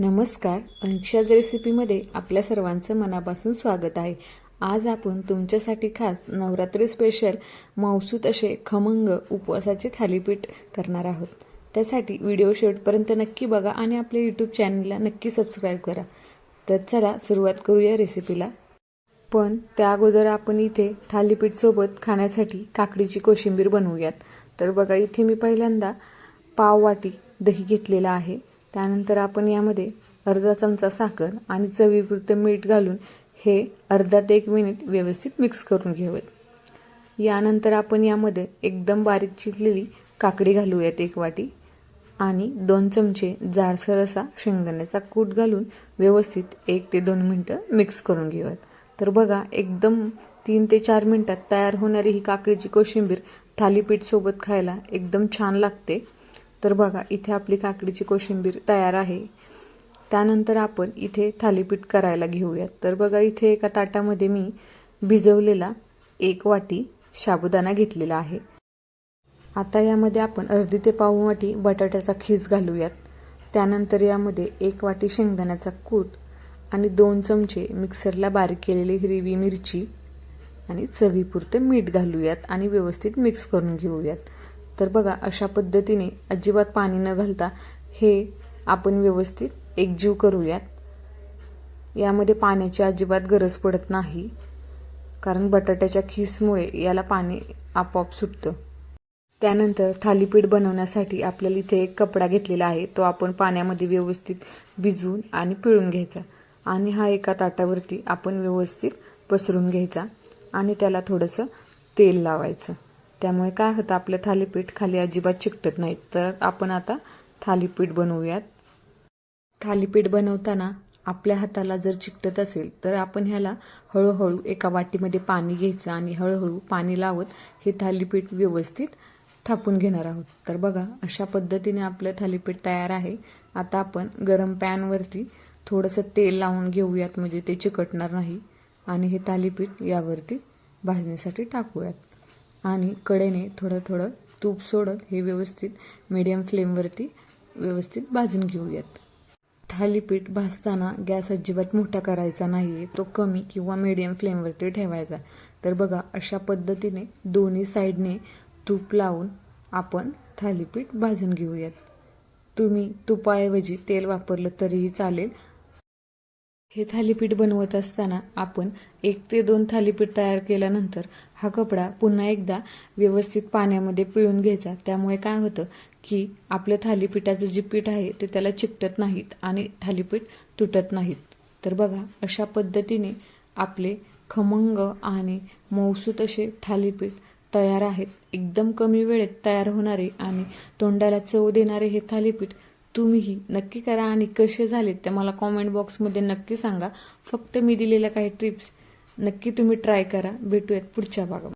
नमस्कार अंशाज रेसिपीमध्ये आपल्या सर्वांचं मनापासून स्वागत आहे. आज आपण तुमच्यासाठी खास नवरात्री स्पेशल मौसूत असे खमंग उपवासाचे थालीपीठ करणार आहोत. त्यासाठी व्हिडिओ शेवटपर्यंत नक्की बघा आणि आपल्या यूट्यूब चॅनलला नक्की सबस्क्राईब करा. तर चला सुरुवात करूया रेसिपीला पण त्या अगोदर आपण इथे थालीपीठसोबत खाण्यासाठी काकडीची कोशिंबीर बनवूयात. तर बघा इथे मी पहिल्यांदा पाव वाटी दही घेतलेला आहे. त्यानंतर आपण यामध्ये अर्धा चमचा साखर आणि चवीपुरतं मीठ घालून हे अर्धा ते एक मिनिट व्यवस्थित मिक्स करून घेऊयात. यानंतर आपण यामध्ये एकदम बारीक चिरलेली काकडी घालूयात एक वाटी आणि दोन चमचे जाडसर असा शेंगदाण्याचा कूट घालून व्यवस्थित एक ते दोन मिनटं मिक्स करून घेऊयात. तर बघा एकदम तीन ते चार मिनटात तयार होणारी ही काकडीची कोशिंबीर थालीपीठ सोबत खायला एकदम छान लागते. तर बघा इथे आपली काकडीची कोशिंबीर तयार आहे. त्यानंतर आपण इथे थालीपीठ करायला घेऊयात. तर बघा इथे एका ताटामध्ये मी भिजवलेला एक वाटी साबुदाणा घेतलेला आहे. आता यामध्ये आपण अर्धी ते पाऊण वाटी बटाट्याचा खीस घालूयात. त्यानंतर यामध्ये एक वाटी शेंगदाण्याचा कूट आणि दोन चमचे मिक्सरला बारीक केलेली हिरवी मिरची आणि चवीपुरतं मीठ घालूयात आणि व्यवस्थित मिक्स करून घेऊयात. तर बघा अशा पद्धतीने अजिबात पाणी न घालता हे आपण व्यवस्थित एकजीव करूयात. यामध्ये पाण्याची अजिबात गरज पडत नाही कारण बटाट्याच्या खीसमुळे याला पाणी आपोआप सुटतं. त्यानंतर थालीपीठ बनवण्यासाठी आपल्याला इथे एक कपडा घेतलेला आहे तो आपण पाण्यामध्ये व्यवस्थित भिजवून आणि पिळून घ्यायचा. आणि हा एका ताटावरती आपण व्यवस्थित पसरून घ्यायचा आणि त्याला थोडंसं तेल लावायचं. त्यामुळे काय होतं आपलं थालीपीठ खाली अजिबात चिकटत नाही. तर आपण आता थालीपीठ बनवूयात. थालीपीठ बनवताना आपल्या हाताला जर चिकटत असेल तर आपण ह्याला हळूहळू एका वाटीमध्ये पाणी घ्यायचं आणि हळूहळू पाणी लावत हे थालीपीठ व्यवस्थित थापून घेणार आहोत. तर बघा अशा पद्धतीने आपलं थालीपीठ तयार आहे. आता आपण गरम पॅनवरती थोडंसं तेल लावून घेऊयात म्हणजे ते चिकटणार नाही. आणि हे थालीपीठ यावरती भाजण्यासाठी टाकूयात. आणि कडेने थोडं थोडं तूप सोडत हे व्यवस्थित मीडियम फ्लेमवरती व्यवस्थित भाजून घेऊयात. थालीपीठ भाजताना गॅस अजिबात मोठा करायचा नाही तो कमी किंवा मीडियम फ्लेमवरती ठेवायचा. तर बघा अशा पद्धतीने दोन्ही साईडने तूप लावून आपण थालीपीठ भाजून घेऊयात. तुम्ही तुपाऐवजी तेल वापरलं तरीही चालेल हे थालीपीठ बनवत असताना आपण एक ते दोन थालीपीठ तयार केल्यानंतर हा कपडा पुन्हा एकदा व्यवस्थित पाण्यामध्ये पिळून घ्यायचा. त्यामुळे काय होतं की आपलं थालीपीठाचं जे पीठ आहे ते त्याला चिकटत नाहीत आणि थालीपीठ तुटत नाहीत. तर बघा अशा पद्धतीने आपले खमंग आणि मौसूत असे थालीपीठ तयार आहेत. एकदम कमी वेळेत तयार होणारे आणि तोंडाला चव देणारे हे थालीपीठ तुम्हीही नक्की करा आणि कसे झालेत ते मला कॉमेंट बॉक्समध्ये नक्की सांगा. फक्त मी दिलेल्या काही टिप्स नक्की तुम्ही ट्राय करा. भेटूयात पुढच्या भागामध्ये.